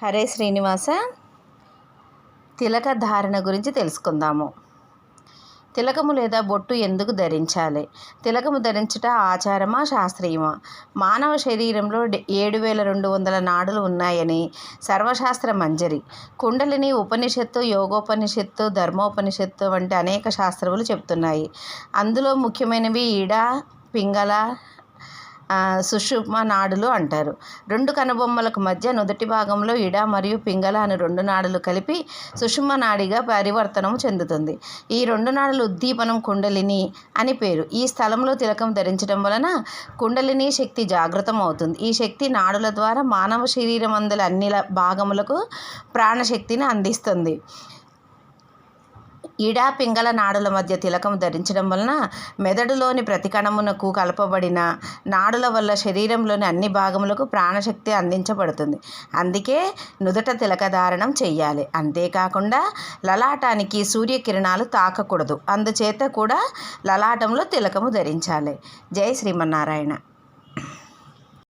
హరే శ్రీనివాస తిలక ధారణ గురించి తెలుసుకుందాము. తిలకము లేదా బొట్టు ఎందుకు ధరించాలి? తిలకము ధరించుట ఆచారమా శాస్త్రీయమా? మానవ శరీరంలో ఏడు వేల రెండు వందల నాడులు ఉన్నాయని సర్వశాస్త్ర మంజరి కుండలిని ఉపనిషత్తు యోగోపనిషత్తు ధర్మోపనిషత్తు వంటి అనేక శాస్త్రములు చెప్తున్నాయి అందులో ముఖ్యమైనవి ఈడ పింగళ సుషుమ్న నాడులు అంటారు. రెండు కనుబొమ్మలకు మధ్య నుదుటి భాగంలో ఇడ మరియు పింగళ అని రెండు నాడులు కలిపి సుషుమ్న నాడిగా పరివర్తనం చెందుతుంది. ఈ రెండు నాడులు ఉద్దీపనం కుండలిని అని పేరు. ఈ స్థలంలో తిలకం ధరించడం వలన కుండలిని శక్తి జాగృతం అవుతుంది ఈ శక్తి నాడుల ద్వారా మానవ శరీరం అందుల అన్ని భాగములకు ప్రాణశక్తిని అందిస్తుంది. ఇడా పింగళ నాడుల మధ్య తిలకం ధరించడం వలన మెదడులోని ప్రతి కణమునకు కలపబడిన నాడుల వల్ల శరీరంలోని అన్ని భాగములకు ప్రాణశక్తి అందించబడుతుంది. అందుకే నుదుట తిలక ధారణం చెయ్యాలి. అంతేకాకుండా లలాటానికి సూర్యకిరణాలు తాకకూడదు. అందుచేత కూడా లలాటంలో తిలకము ధరించాలి. జై శ్రీమన్నారాయణ.